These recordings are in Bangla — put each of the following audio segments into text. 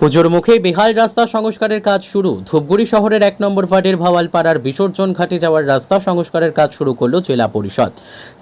পুজোর মুখে বেহাল রাস্তা সংস্কারের কাজ শুরু। ধূপগুড়ি শহরের এক নম্বর ওয়ার্ডের ভাওয়ালপাড়ার বিসর্জন ঘাটে যাওয়ার রাস্তা সংস্কারের কাজ শুরু করল জেলা পরিষদ।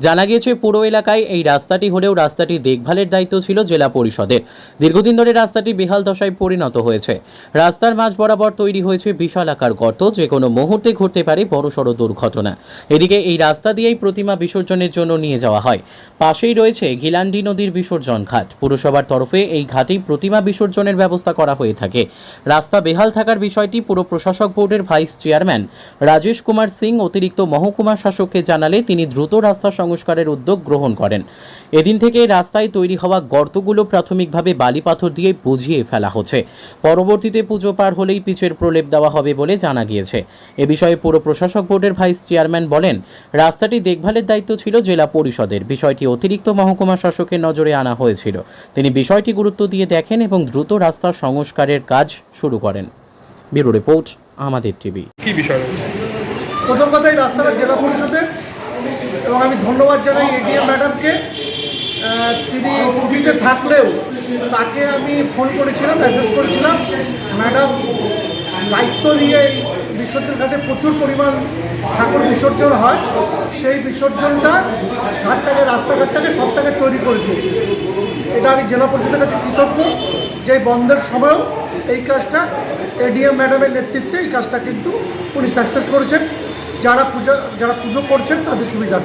জানা গিয়েছে, পুরো এলাকায় এই রাস্তাটি হলেও রাস্তাটি দেখভালের দায়িত্ব ছিল জেলা পরিষদের। দীর্ঘদিন ধরে রাস্তাটি বেহাল দশায় পরিণত হয়েছে। রাস্তার মাঝ বরাবর তৈরি হয়েছে বিশাল আকার গর্ত যে কোনো মুহূর্তে ঘটতে পারে বড়সড় দুর্ঘটনা। এদিকে এই রাস্তা দিয়েই প্রতিমা বিসর্জনের জন্য নিয়ে যাওয়া হয়। পাশেই রয়েছে গিলান্ডি নদীর বিসর্জন ঘাট। পুরসভার তরফে এই ঘাটেই প্রতিমা বিসর্জনের ব্যবস্থা করা হয়ে থাকে। রাস্তা বেহাল থাকার বিষয়টি পুরো প্রশাসক বোর্ডের ভাইস চেয়ারম্যান রাজেশ কুমার সিং অতিরিক্ত মহকুমা শাসককে জানালে তিনি দ্রুত রাস্তা সংস্কারের উদ্যোগ গ্রহণ করেন। এদিন থেকে রাস্তায় তৈরি হওয়া গর্তগুলো প্রাথমিকভাবে বালি পাথর দিয়ে বুঝিয়ে ফেলা হচ্ছে। পরবর্তীতে পুজো পার হলেই পিচের প্রলেপ দেওয়া হবে বলে জানা গিয়েছে। এ বিষয়ে পুর প্রশাসক বোর্ডের ভাইস চেয়ারম্যান বলেন, রাস্তাটি দেখভালের দায়িত্ব ছিল জেলা পরিষদের। বিষয়টি অতিরিক্ত মহকুমা শাসকের নজরে আনা হয়েছিল। তিনি বিষয়টি গুরুত্ব দিয়ে দেখেন এবং দ্রুত রাস্তার সংস্কারের কাজ শুরু করেন। ব্যুরো রিপোর্ট, আমাদের টিভি। কি বিষয় প্রথম রাস্তাটা জেলা পরিষদের। এবং আমি ধন্যবাদ জানাই এডিএম ম্যাডামকে। তিনি ছুটিতে থাকলেও তাকে আমি ফোন করেছিলাম মেসেজ করেছিলাম ম্যাডাম দায়িত্ব নিয়ে এই বিসর্জন ঘাটে প্রচুর পরিমাণ ঠাকুর বিসর্জন হয়। সেই বিসর্জনটা ঘাটটাকে, রাস্তাঘাটটাকে সবটাকে তৈরি করে দিয়েছে। এটা আমি জেলা পরিষদের কাছে কৃতজ্ঞ। যে বন্ধের সময়ও এই কাজটা এডিএম ম্যাডামের নেতৃত্বে এই কাজটা কিন্তু উনি সাকসেস করেছেন। যারা পূজা, যারা পুজো করছেন তাদের সুবিধা